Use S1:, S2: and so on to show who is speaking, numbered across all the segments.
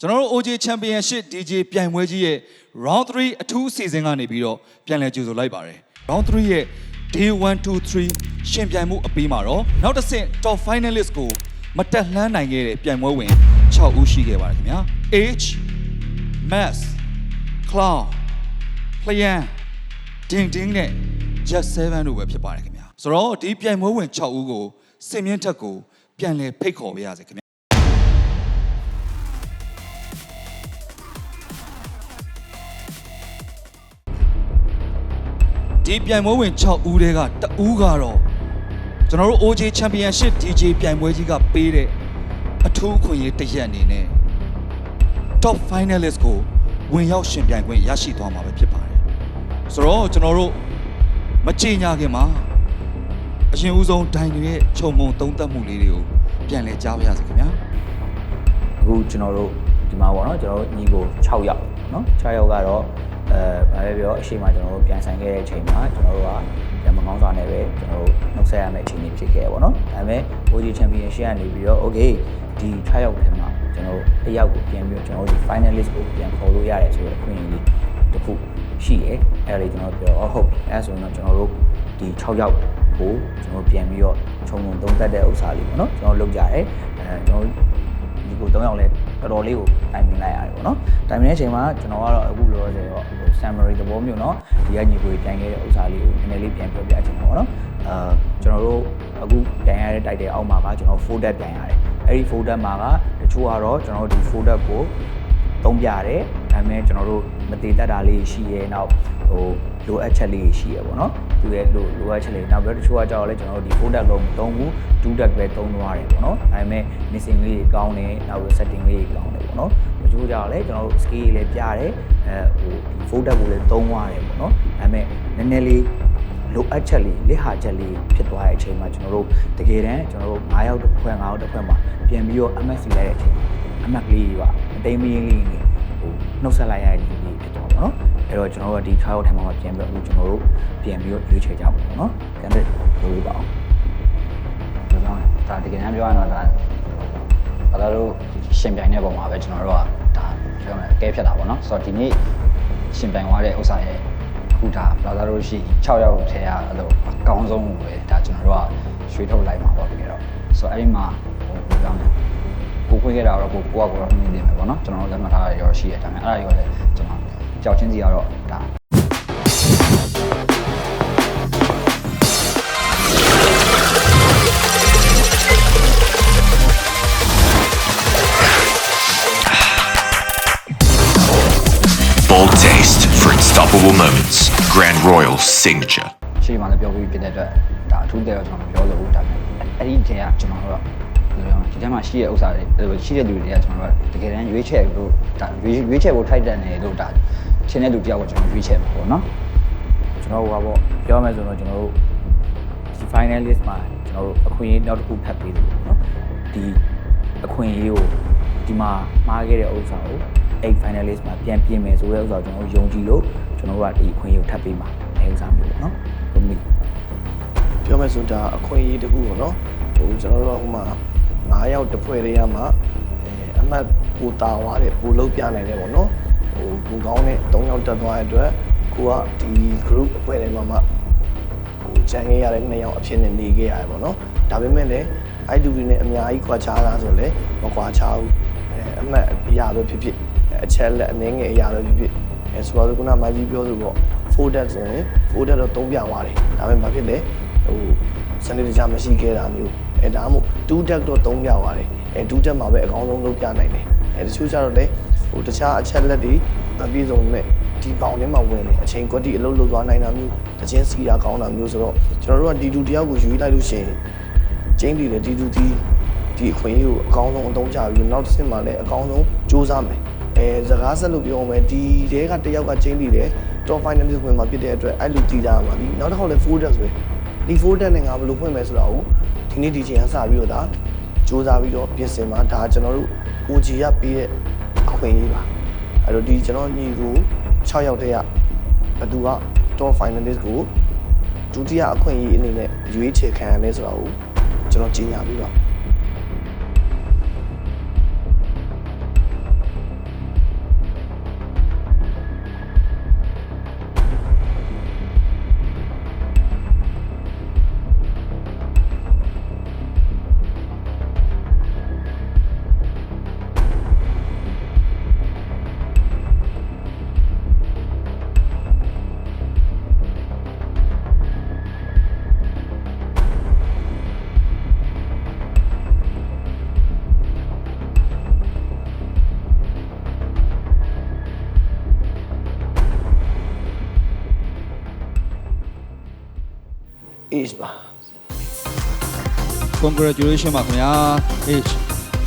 S1: ကျွန်တော်တို့ OJ Championship DJ ပြိုင်ပွဲကြီးရဲ့ Round 3အထူးအစီအစဉ်ကနေပြီးတော့ပြန်လည်ကြိုဆိုလိုက်ပါတယ် Round 3ရဲ့ Day 1 2 3ရှင်ပြိုင်မှုအပြီးမှာတော့နောက်တစ်ဆင့် Top Finalist ကိုမတက်လှမ်းနိုင်ခဲ့တဲ့ပြိုင်ပွဲဝင်6ဦးရှိခဲ့ပါတယ်ခင်ဗျာ H Mass Clown Playan Ding Ding နဲ့ Just 7တို့ပဲဖြစ်ပါတယ်ခင်ဗျာဆိုတော့ဒီပြိုင်ပွဲဝင်6ဦးကိုစင်မြင့်ထက်ကိုပြန်လည်ဖိတ်ခေါ်ပေးရစေခင်ဗျာ ဒီပြိုင်ပွဲဝင်6ဦးတည်းကတဦးကတော့ကျွန်တော်တို့ OJ Championship DJ ပြိုင်ပွဲကြီးကပေးတဲ့အထူးအခွင့်အရေးတစ်ရက်အနေနဲ့ Top Finalist ကိုဝင်ရောက်ရှင်ပြိုင်ခွင့်ရရှိသွားမှာပဲဖြစ်ပါတယ်ဆိုတော့ကျွန်တော်တို့မကြေညာခင်မှာအရင်ဦးဆုံးဒိုင်တွေရဲ့ခြုံငုံသုံးသပ်မှုလေးတွေကိုပြန်လည်ကြားပါရစေခင်ဗျာ
S2: အခုကျွန်တော်တို့ဒီမှာပေါ့နော်ကျွန်တော်တို့ညီကို6ယောက်နော်6ယောက်ကတော့ အဲဘာပဲပြောအရှိမကျွန်တော်တို့ပြန်ဆိုင်ခဲ့တဲ့အချိန်မှာကျွန်တော်တို့ကပြန်မကောင်းစွာနဲ့ပဲကျွန်တော်တို့နှုတ်ဆက်ရမယ့်အချိန်တွေဖြစ်ခဲ့ရပေါ့နော်ဒါပေမဲ့ OG Championship ကနေပြီးတော့ okay ဒီ6ယောက်ထဲမှာကျွန်တော်တို့တစ်ယောက်ကိုပြန်ပြီးတော့ကျွန်တော်တို့ဒီ finalist ကိုပြန်ခေါ်လို့ရတယ်ဆိုတော့အခွင့်အရေးလေးတစ်ခုရှိတယ်အဲ့ဒါလေးကျွန်တော်ပြောအော်ဟုတ်ပြီအဲ့ဆိုရင်တော့ကျွန်တော်တို့ဒီ6ယောက်ကိုကျွန်တော်ပြန်ပြီးတော့ခြုံငုံသုံးသပ်တဲ့ဥစ္စာလေးပေါ့နော်ကျွန်တော်လုပ်ကြရတယ်အဲကျွန်တော်ဒီကို၃ယောက်လဲ တော်တော်လေးကိုတိုင်ပင်လိုက်ရတယ်ပေါ့နော်။တိုင်ပင်တဲ့အချိန်မှာကျွန်တော်ကတော့အခုလောလောဆယ်တော့ summary သဘောမျိုးနော်ဒီကညီကိုပြန်ခဲ့တဲ့ဥစ္စာလေးကိုနည်းနည်းလေးပြန်ပြောပြချင်တာပေါ့နော်။အာကျွန်တော်တို့အခုပြန်ရတဲ့ title အောက်မှာကကျွန်တော် folder ပြန်ရတယ်။အဲ့ဒီ folder မှာကတချို့ကတော့ကျွန်တော်တို့ဒီ folder ကိုသုံးပြရတယ်။ဒါပေမဲ့ကျွန်တော်တို့မတည်တတ်တာလေးရှိရဲနောက် ဟိုလိုအပ်ချက်လေးရှိရဲပေါ့နော်သူရဲ့လိုလိုအပ်ချက်လေးနောက်ပြီးတော့တချို့ကကြောက်လဲကျွန်တော်တို့ဒီ folder လုံးမသုံးဘူးဒူးတက်ပဲသုံးသွားတယ်ပေါ့နော်ဒါပေမဲ့ missing လေးတွေကောင်းတယ်နောက်ပြီး setting လေးတွေကောင်းတယ်ပေါ့နော်တချို့ကြောက်လဲကျွန်တော်တို့ scale လေးပြတယ်အဲဟိုဒီ folder ကိုလည်းသုံးသွားတယ်ပေါ့နော်ဒါပေမဲ့နည်းနည်းလေးလိုအပ်ချက်လေးလက်ဟာချက်လေးဖြစ်သွားတဲ့အချိန်မှာကျွန်တော်တို့တကယ်တမ်းကျွန်တော်တို့9ယောက်တစ်ခွဲ9ယောက်တစ်ခွဲမှာပြန်ပြီးတော့ MSC လိုက်တဲ့အချိန်အမှတ်ကလေးတွေကအတိမ်မင်းလေးတွေဟိုနှုတ်ဆက်လိုက်ရတဲ့ဒီဖြစ်သွားပါတော့ အဲ့တော့ကျွန်တော်တို့ကဒီ6ယောက်ထဲမှာပြန်ပြီးတော့အခုကျွန်တော်တို့ပြန်ပြီးတော့ရွေးချယ်ကြပါတော့နော်ကန်တဲ့လို့ပါအောင်
S3: ဒီကောင်ဒါတကယ်တမ်းပြောရရင်တော့ဒါဘာသာလို့ရှင်ပြိုင်တဲ့ပုံမှာပဲကျွန်တော်တို့ကဒါပြောမယ်အကဲဖြတ်တာပေါ့နော်ဆိုတော့ဒီနေ့ရှင်ပြိုင်သွားတဲ့ဥစ္စာရဲ့အခုဒါဘာသာလို့ရှိ6ယောက်ထဲကအဲ့လိုအကောင်းဆုံးကိုပဲဒါကျွန်တော်တို့ကရွှေထုတ်လိုက်မှာပေါ့တကယ်တော့ဆိုတော့အဲ့ဒီမှာဟိုပြောမယ်ကိုခွေးခဲ့တာတော့ကိုကိုကကိုတော့နေနေမယ်ပေါ့နော်ကျွန်တော်တို့လက်မှတ်ထားရရောရှိရဒါပေမဲ့အဲ့ဒါရောလည်းကျွန်တော် ကြောက်ချင်းစီကတော့ဒါ
S4: Bold taste for unstoppable moments. Grand Royal signature.
S3: ရှိမှလည်းပြောပြီးဖြစ်တဲ့အတွက်ဒါအထူးတဲ့တော့ကျွန်တော်မပြောလို့ဘူးဒါပေမဲ့အဲ့ဒီထဲကကျွန်တော်တို့ကဘယ်လိုလဲဒီထဲမှာရှိတဲ့ဥစ္စာတွေအဲ့လိုရှိတဲ့လူတွေကကျွန်တော်တို့ကတကယ်တမ်းရွေးချယ်လို့ဒါရွေးရွေးချယ်ဖို့ထိုက်တန်တယ်လို့ဒါ ချင်းတဲ့လူတယောက်ကိုကျွန်တော်ရွေးချယ်မှာပေါ့နော်
S2: ကျွန်တော်တို့ကပေါ့ပြောမယ်ဆိုတော့ကျွန်တော်တို့ဒီ finalist မှာကျွန်တော်တို့အခွင့်အရေးနောက်တစ်ခုဖတ်ပေးတယ်ပေါ့နော်ဒီအခွင့်အရေးကိုဒီမှာမှားခဲ့တဲ့ဥစ္စာကိုအဲ့ finalist မှာပြန်ပြင်မယ်ဆိုတဲ့ဥစ္စာကိုကျွန်တော်တို့ယုံကြည်လို့ကျွန်တော်တို့ကဒီအခွင့်အရေးကိုထပ်ပေးမှာအဲ့ဥစ္စာမျိုးပေါ့နော်ဘုံမီ
S5: ပြောမယ်ဆိုဒါအခွင့်အရေးတစ်ခုပေါ့နော်ဟိုကျွန်တော်တို့ကဟိုမှာ9ယောက်တစ်ဖွဲ့တည်းရမှာအဲအမှတ်ပူတာသွားတယ်ပူလုံးပြနိုင်တယ်ပေါ့နော် ဟိုပူကောင်းတဲ့3ယောက်တက်သွားတဲ့အတွက်ကိုကဒီ group အဖွဲ့ထဲမှာမှဟိုချန်ခဲ့ရတဲ့2ယောက်အဖြစ်နဲ့နေခဲ့ရတယ်ပေါ့နော်ဒါပေမဲ့လည်းအဲ့တူတွေနဲ့အများကြီးခွာခြားတာဆိုလည်းမခွာခြားဘူးအဲအမှတ်အရာပဲဖြစ်ဖြစ်အချက်လက်အနည်းငယ်အရာပဲဖြစ်ဖြစ်အဲဆိုတော့ခုနမကြီးပြောလို့ပေါ့ folder ဆိုရင် folder တော့သုံးပြသွားတယ်ဒါပေမဲ့ဘာဖြစ်လဲဟိုစနစ်တကျမရှိခဲ့တာမျိုးအဲဒါမှမဟုတ်2 deck တော့သုံးပြသွားတယ်အဲ2 deck မှာပဲအကောင်းဆုံးလုပ်ပြနိုင်တယ်အဲတချို့ကျတော့လေ ဟိုတခြားအချက်လက်တွေမပြည့်စုံမဲ့ဒီပေါင်ထဲမှာဝင်နေအချိန်ကွက်တီအလုပ်လုပ်သွားနိုင်တာမျိုးတချင်းစီတာကောင်းတာမျိုးဆိုတော့ကျွန်တော်တို့ကဒီတူတယောက်ကိုယူလိုက်လို့ရှိရင်ကျင်းတည်တယ်ဒီတူဒီဒီအခွင့်အရေးကိုအကောင်းဆုံးအသုံးချပြီးနောက်တစ်ဆင့်မှာလည်းအကောင်းဆုံးစူးစမ်းမယ်အဲစကားဆက်လို့ပြောမယ်ဒီတဲကတယောက်ကကျင်းတည်တယ် top finalist ဝင်မှာဖြစ်တဲ့အတွက်အဲ့လိုတည်ကြရမှာပြီနောက်တစ်ခါလည်း folder ဆိုပဲဒီ folder နဲ့ငါဘယ်လိုဖွင့်မယ်ဆိုတာကိုဒီနေ့ဒီချိန်ကစပြီးတော့ဒါစူးစမ်းပြီးတော့ပြင်ဆင်မှာဒါကျွန်တော်တို့ OG ရပေးတဲ့အ ခွင့်အရေးပါအဲ့တော့ဒီကျွန်တော်ညီကို6ယောက်တည်းကဘသူက top finalist ကိုဒုတိယအခွင့်အရေးအနေနဲ့ရွေးချယ်ခံရတယ်ဆိုတာကိုကျွန်တော်ကြီးညာပြီးတော့ Ace ပါ
S1: congratulation ပါခင်ဗျာ H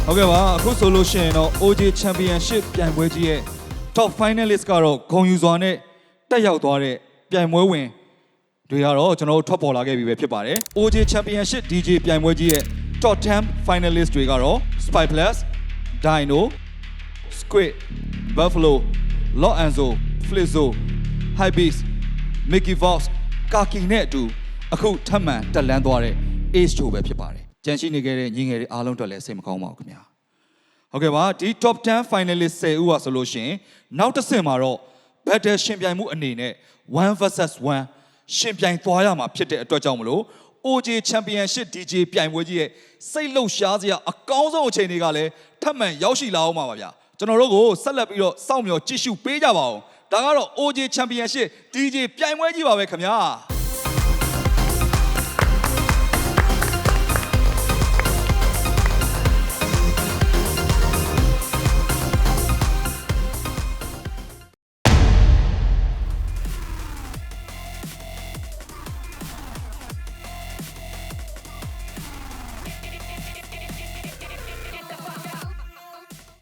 S1: ဟုတ်ကဲ့ပါအခုဆိုလို့ရှိရင်တော့ OJ Championship ပြိုင်ပွဲကြီးရဲ့ top finalist ကတော့ဂုံယူစွာနဲ့တက်ရောက်သွားတဲ့ပြိုင်ပွဲဝင်တွေကတော့ကျွန်တော်တို့ထွက်ပေါ်လာခဲ့ပြီပဲဖြစ်ပါတယ် OJ Championship DJ ပြိုင်ပွဲကြီးရဲ့ top 10 finalist တွေကတော့ Spy Plus Dino Squid Buffalo Lot Anzo Flizzo Hypebeast Mickey Vox Kaki နဲ့အတူ အခုထပ်မံတက်လန်းသွားတဲ့ Ace ချိုပဲဖြစ်ပါတယ်။ကြံရှိနေခဲ့တဲ့ညီငယ်တွေအားလုံးအတွက်လည်းစိတ်မကောင်းပါဘူးခင်ဗျာ။ဟုတ်ကဲ့ပါဒီ top 10 finalist 10ဦးပါဆိုလို့ရှရင်နောက်တစ်ဆင့်မှာတော့ battle ရှင်ပြိုင်မှုအနေနဲ့1 versus 1ရှင်ပြိုင်သွားရမှာဖြစ်တဲ့အတွက်ကြောင့်မလို့ OJ Championship DJ ပြိုင်ပွဲကြီးရဲ့စိတ်လှုပ်ရှားစရာအကောင်းဆုံးအချိန်တွေကလည်းထပ်မံရောက်ရှိလာအောင်ပါပါဗျာကျွန်တော်တို့ကိုဆက်လက်ပြီးတော့စောင့်မျှော်ကြည့်ရှုပေးကြပါဦးဒါကတော့ OJ Championship DJ ပြိုင်ပွဲကြီးပါပဲခင်ဗျာ